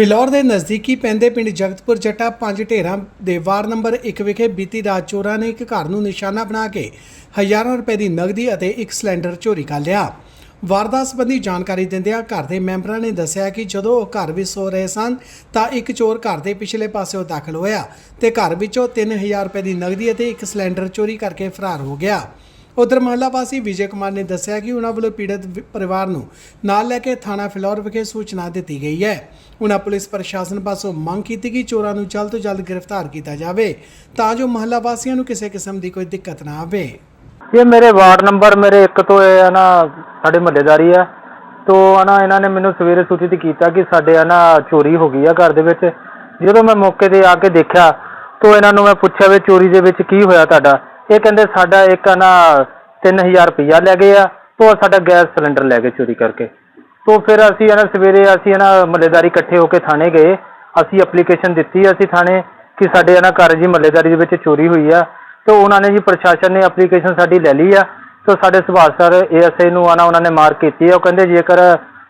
ਫਿਲੌਰ ਦੇ ਨਜ਼ਦੀਕੀ ਪੈਂਦੇ ਪਿੰਡ ਜਗਤਪੁਰ ਜੱਟਾ ਪੰਜ ਢੇਰਾਂ ਦੇ ਵਾਰ ਨੰਬਰ 1 ਵਿਖੇ ਬੀਤੀ ਰਾਤ ਚੋਰਾਂ ਨੇ ਇੱਕ ਘਰ ਨੂੰ ਨਿਸ਼ਾਨਾ ਬਣਾ ਕੇ ਹਜ਼ਾਰਾਂ ਰੁਪਏ ਦੀ ਨਗਦੀ ਅਤੇ ਇੱਕ ਸਿਲੰਡਰ ਚੋਰੀ ਕਰ ਲਿਆ। ਵਾਰਦਾਤ ਸੰਬੰਧੀ ਜਾਣਕਾਰੀ ਦਿੰਦਿਆਂ ਘਰ ਦੇ ਮੈਂਬਰਾਂ ਨੇ ਦੱਸਿਆ ਕਿ ਜਦੋਂ ਉਹ ਘਰ ਵਿੱਚ ਸੋ ਰਹੇ ਸਨ, ਤਾਂ ਇੱਕ ਚੋਰ ਘਰ ਦੇ ਪਿਛਲੇ ਪਾਸਿਓਂ ਦਾਖਲ ਹੋਇਆ ਤੇ ਘਰ ਵਿੱਚੋਂ 3000 ਰੁਪਏ ਦੀ ਨਗਦੀ ਅਤੇ ਇੱਕ ਸਿਲੰਡਰ ਚੋਰੀ ਕਰਕੇ ਫਰਾਰ ਹੋ ਗਿਆ। ਉਧਰ ਮਹੱਲਾ ਵਾਸੀ ਵਿਜੇ ਕੁਮਾਰ ਨੇ ਦੱਸਿਆ ਕਿ ਉਹਨਾਂ ਵੱਲੋਂ ਪੀੜਤ ਵਿ- ਪਰਿਵਾਰ ਨੂੰ ਨਾਲ ਲੈ ਕੇ ਥਾਣਾ ਫਿਲੌਰ ਵਿਖੇ ਸੂਚਨਾ ਦਿੱਤੀ ਗਈ ਹੈ। ਉਹਨਾਂ ਪੁਲਿਸ ਪ੍ਰਸ਼ਾਸਨ ਪਾਸੋਂ ਮੰਗ ਕੀਤੀ ਕਿ ਚੋਰਾਂ ਨੂੰ ਜਲਦ ਤੋਂ ਜਲਦ ਗ੍ਰਿਫਤਾਰ ਕੀਤਾ ਜਾਵੇ ਤਾਂ ਜੋ ਮਹੱਲਾ ਵਾਸੀਆਂ ਨੂੰ ਕਿਸੇ ਕਿਸਮ ਦੀ ਕੋਈ ਦਿੱਕਤ ਨਾ ਆਵੇ। ਇਹ ਮੇਰੇ ਵਾਰਡ ਨੰਬਰ ਮੇਰੇ 1 ਤੋਂ ਇਹ ਹੈ ਨਾ ਸਾਡੇ ਮਹੱਲੇਦਾਰੀ ਆ। ਤੋਂ ਹੈ ਨਾ ਇਹਨਾਂ ਨੇ ਮੈਨੂੰ ਸਵੇਰੇ ਸੂਚਿਤ ਕੀਤਾ ਕਿ ਸਾਡੇ ਹੈ ਨਾ ਚੋਰੀ ਹੋ ਗਈ ਆ ਘਰ ਦੇ ਵਿੱਚ। ਜਦੋਂ ਮੈਂ ਮੌਕੇ ਤੇ ਆ ਕੇ ਦੇਖਿਆ, ਤੋ ਇਹਨਾਂ ਨੂੰ ਮੈਂ ਪੁੱਛਿਆ ਵੀ ਚੋਰੀ ਦੇ ਵਿੱਚ ਕੀ ਹੋਇਆ ਤੁਹਾਡਾ? ਇਹ ਕਹਿੰਦੇ ਸਾਡਾ ਇੱਕ ਹੈ ਨਾ 3000 ਰੁਪਇਆ ਲੈ ਗਏ ਆ, ਤੋਂ ਸਾਡਾ ਗੈਸ ਸਿਲੰਡਰ ਲੈ ਗਏ ਚੋਰੀ ਕਰਕੇ। ਤੋਂ ਫਿਰ ਅਸੀਂ ਹੈ ਨਾ ਸਵੇਰੇ ਅਸੀਂ ਹੈ ਨਾ ਮਹੱਲੇਦਾਰੀ ਇਕੱਠੇ ਹੋ ਕੇ ਥਾਣੇ ਗਏ। ਅਸੀਂ ਐਪਲੀਕੇਸ਼ਨ ਦਿੱਤੀ ਅਸੀਂ ਥਾਣੇ ਕਿ ਸਾਡੇ ਹੈ ਨਾ ਘਰ ਜੀ ਮਹੱਲੇਦਾਰੀ ਦੇ ਵਿੱਚ ਚੋਰੀ ਹੋਈ ਆ। ਤੇ ਉਹਨਾਂ ਨੇ ਜੀ ਪ੍ਰਸ਼ਾਸਨ ਨੇ ਐਪਲੀਕੇਸ਼ਨ ਸਾਡੀ ਲੈ ਲਈ ਆ। ਤੇ ਸਾਡੇ ਸੁਭਾਸ਼ ਸਰ ਏਐਸਆਈ ਨੂੰ ਆਣਾ ਉਹਨਾਂ ਨੇ ਮਾਰ ਕੀਤੀ ਆ। ਉਹ ਕਹਿੰਦੇ ਜੇਕਰ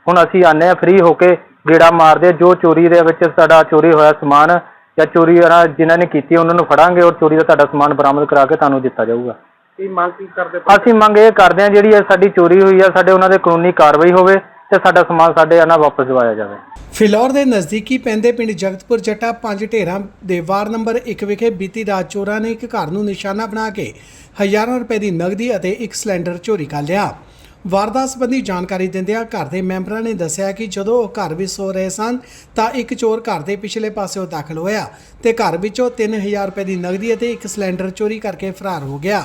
ਹੁਣ ਅਸੀਂ ਆਨੇ ਆ ਫ੍ਰੀ ਹੋ ਕੇ ਗੇੜਾ ਮਾਰਦੇ ਜੋ ਚੋਰੀ ਦੇ ਵਿੱਚ ਸਾਡਾ ਚੋਰੀ ਹੋਇਆ ਸਮਾਨ ਜਾਂ ਚੋਰੀ ਆ ਜਿਨ੍ਹਾਂ ਨੇ ਕੀਤੀ ਉਹਨਾਂ ਨੂੰ ਫੜਾਂਗੇ ਔਰ ਚੋਰੀ ਦਾ ਤੁਹਾਡਾ ਸਮਾਨ ਬਰਾਮਦ ਕਰਾ ਕੇ ਤੁਹਾਨੂੰ ਦਿੱਤਾ ਜਾਊਗਾ। ਕੀ ਮੰਗ ਕੀ ਕਰਦੇ ਅਸੀਂ ਮੰਗ ਇਹ ਕਰਦੇ ਆ ਜਿਹੜੀ ਇਹ ਸਾਡੀ ਚੋਰੀ ਹੋਈ ਆ ਸਾਡੇ ਉਹਨਾਂ ਦੇ ਕਾਨੂੰਨੀ ਕਾਰਵਾਈ ਹੋਵੇ ਤੇ ਸਾਡਾ ਸਮਾਨ ਸਾਡੇ ਆਣਾ ਵਾਪਸ ਦਿਵਾਇਆ ਜਾਵੇ। ਫਿਲੌਰ ਦੇ ਨਜ਼ਦੀਕੀ ਪੈਂਦੇ ਪਿੰਡ ਜਗਤਪੁਰ ਜੱਟਾ ਪੰਜ ਢੇਰਾਂ ਦੇ ਵਾਰ ਨੰਬਰ 1 ਵਿਖੇ ਬੀਤੀ ਰਾਤ ਚੋਰਾਂ ਨੇ ਇੱਕ ਘਰ ਨੂੰ ਨਿਸ਼ਾਨਾ ਬਣਾ ਕੇ ਹਜ਼ਾਰਾਂ ਰੁਪਏ ਦੀ ਨਗਦੀ ਅਤੇ ਇੱਕ ਸਿਲੰਡਰ ਚੋਰੀ ਕਰ ਲਿਆ। ਵਾਰਦਾਤ ਸੰਬੰਧੀ ਜਾਣਕਾਰੀ ਦਿੰਦਿਆਂ ਘਰ ਦੇ ਮੈਂਬਰਾਂ ਨੇ ਦੱਸਿਆ ਕਿ ਜਦੋਂ ਉਹ ਘਰ ਵਿੱਚ ਸੋ ਰਹੇ ਸਨ, ਤਾਂ ਇੱਕ ਚੋਰ ਘਰ ਦੇ ਪਿਛਲੇ ਪਾਸਿਓਂ ਦਾਖਲ ਹੋਇਆ ਤੇ ਘਰ ਵਿੱਚੋਂ 3000 ਰੁਪਏ ਦੀ ਨਗਦੀ ਅਤੇ ਇੱਕ ਸਿਲੰਡਰ ਚੋਰੀ ਕਰਕੇ ਫਰਾਰ ਹੋ ਗਿਆ।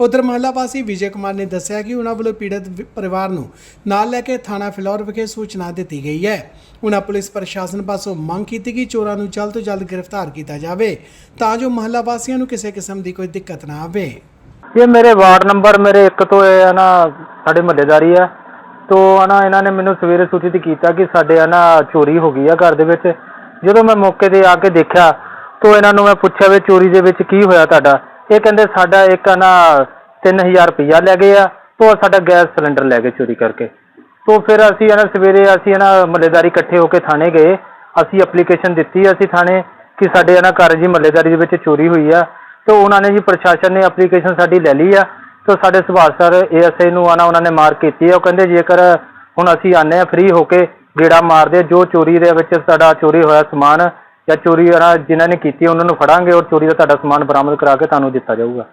ਉਧਰ ਮਹੱਲਾ ਵਾਸੀ ਵਿਜੇ ਕੁਮਾਰ ਨੇ ਦੱਸਿਆ ਕਿ ਉਹਨਾਂ ਵੱਲੋਂ ਪੀੜਤ ਪਰਿਵਾਰ ਨੂੰ ਨਾਲ ਲੈ ਕੇ ਥਾਣਾ ਫਿਲੌਰ ਵਿਖੇ ਸੂਚਨਾ ਦਿੱਤੀ ਗਈ ਹੈ। ਉਹਨਾਂ ਪੁਲਿਸ ਪ੍ਰਸ਼ਾਸਨ ਪਾਸੋਂ ਮੰਗ ਕੀਤੀ ਕਿ ਚੋਰਾਂ ਨੂੰ ਜਲਦ ਤੋਂ ਜਲਦ ਗ੍ਰਿਫਤਾਰ ਕੀਤਾ ਜਾਵੇ ਤਾਂ ਜੋ ਮਹੱਲਾ ਵਾਸੀਆਂ ਨੂੰ ਕਿਸੇ ਕਿਸਮ ਦੀ ਕੋਈ ਦਿੱਕਤ ਨਾ ਆਵੇ। ਇਹ ਮੇਰੇ ਵਾਰਡ ਨੰਬਰ ਮੇਰੇ ਇੱਕ ਤੋਂ ਇਹ ਹੈ ਨਾ ਸਾਡੇ ਮਹੱਲੇਦਾਰੀ ਆ। ਤੋਂ ਨਾ ਇਹਨਾਂ ਨੇ ਮੈਨੂੰ ਸਵੇਰੇ ਸੂਚਿਤ ਕੀਤਾ ਕਿ ਸਾਡੇ ਹੈ ਨਾ ਚੋਰੀ ਹੋ ਗਈ ਆ ਘਰ ਦੇ ਵਿੱਚ। ਜਦੋਂ ਮੈਂ ਮੌਕੇ ਤੇ ਆ ਕੇ ਦੇਖਿਆ, ਤੋਂ ਇਹਨਾਂ ਨੂੰ ਮੈਂ ਪੁੱਛਿਆ ਵੀ ਚੋਰੀ ਦੇ ਵਿੱਚ ਕੀ ਹੋਇਆ ਤੁਹਾਡਾ? ਇਹ ਕਹਿੰਦੇ ਸਾਡਾ ਇੱਕ ਆ ਨਾ 3000 ਰੁਪਇਆ ਲੈ ਗਏ ਆ, ਤੋਂ ਸਾਡਾ ਗੈਸ ਸਿਲੰਡਰ ਲੈ ਗਏ ਚੋਰੀ ਕਰਕੇ। ਤੋਂ ਫਿਰ ਅਸੀਂ ਹੈ ਸਵੇਰੇ ਅਸੀਂ ਹੈ ਮਹੱਲੇਦਾਰੀ ਇਕੱਠੇ ਹੋ ਕੇ ਥਾਣੇ ਗਏ। ਅਸੀਂ ਐਪਲੀਕੇਸ਼ਨ ਦਿੱਤੀ ਅਸੀਂ ਥਾਣੇ ਕਿ ਸਾਡੇ ਹੈ ਘਰ ਜੀ ਮਹੱਲੇਦਾਰੀ ਦੇ ਵਿੱਚ ਚੋਰੀ ਹੋਈ ਆ। ਤੇ ਉਹਨਾਂ ਨੇ ਜੀ ਪ੍ਰਸ਼ਾਸਨ ਨੇ ਐਪਲੀਕੇਸ਼ਨ ਸਾਡੀ ਲੈ ਲਈ ਆ ਤੇ ਸਾਡੇ ਸੁਭਾਸ਼ ਸਰ ਏਐਸਆਈ ਨੂੰ ਆਣਾ ਉਹਨਾਂ ਨੇ ਮਾਰ ਕੀਤੀ ਆ। ਉਹ ਕਹਿੰਦੇ ਜੇਕਰ ਹੁਣ ਅਸੀਂ ਆਨੇ ਆ ਫ੍ਰੀ ਹੋ ਕੇ ਗੇੜਾ ਮਾਰਦੇ ਜੋ ਚੋਰੀ ਦੇ ਵਿੱਚ ਸਾਡਾ ਚੋਰੀ ਹੋਇਆ ਸਮਾਨ ਜਾਂ ਚੋਰੀ ਆ ਜਿਨ੍ਹਾਂ ਨੇ ਕੀਤੀ ਉਹਨਾਂ ਨੂੰ ਫੜਾਂਗੇ ਔਰ ਚੋਰੀ ਦਾ ਤੁਹਾਡਾ ਸਮਾਨ ਬਰਾਮਦ ਕਰਾ ਕੇ ਤੁਹਾਨੂੰ ਦਿੱਤਾ ਜਾਊਗਾ।